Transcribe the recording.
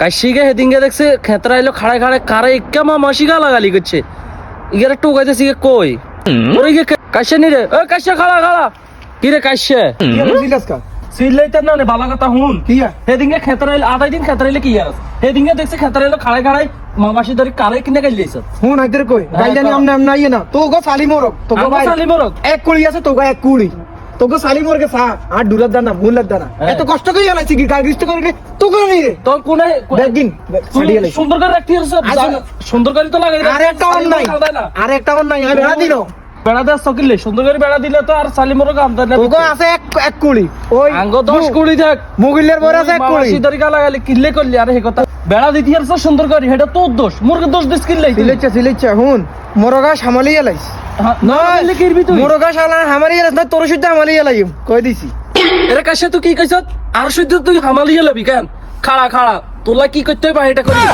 কাশিকে হেদিনকে দেখছে খেতরা এলো খাড়ায় খাড়ায় কারে ইক্কা মা মাসি গালাগালি করছে। ইগারে টোকাইতেছি কই? ওরে গে কাশে নি রে? ও কাশে খাড়া খাড়া কি রে কাশে সিলাইতে না নে বালা কথা হুন কি? হেদিনকে খেতরা এলো আড়াই দিন খেতরা এলো কি আর হেদিনকে দেখছে খেতরা এলো খাড়ায় খাড়ায় মা মাসি ধরে কারে কিনে গাইলি লিয়েছে হুন আইদের কই? গাইলানি আমনে আমনে আইয়ে না। তো গো সালি মোরক তো গো ভাই। সালি মরক এক কুড়ি আছে তো গো এক কুড়ি। তো গো সালি মোরকে সা আর ডুলার দানা মুলার দানা। হ্যাঁ। এত কষ্ট করে আলাইছি কি গাড়িষ্ট করে তো করে নি তোর কোনে ছাড়িয়ে সুন্দর করে রাখতে আচ্ছা। সুন্দর করে তো লাগে আর একটা অন নাই আর একটা অন নাই আমি বেড়া দিনো বেড়া দেওয়া সকিলে সুন্দর করে বেড়া দিলে তো আর সালিমরও কাম দেয় না আছে এক এক কুড়ি। ওই আঙ্গ দশ কুড়ি থাক মুগিলের বড় আছে এক কুড়ি। সিদ্ধরি গালা গালি কিনলে করলি আরে হে কথা। বেড়া দিতে আর সুন্দর করে এটা তোর দোষ। মুরগের দোষ দিস কিনলে। সিলেচ্ছা সিলেচ্ছা হুন। মোরগা সামালি না কিরবি তুই। মোরগা শালা হামালি এলাইছ না তোর সুদ্ধা হামালি এলাইম কই দিছি। এর কাছে তুই কি কইছ? আর শুদ্ধ তুই হামালি লাবি কেন? খাড়া খাড়া। তোলা কি করতে হবে এটা করবি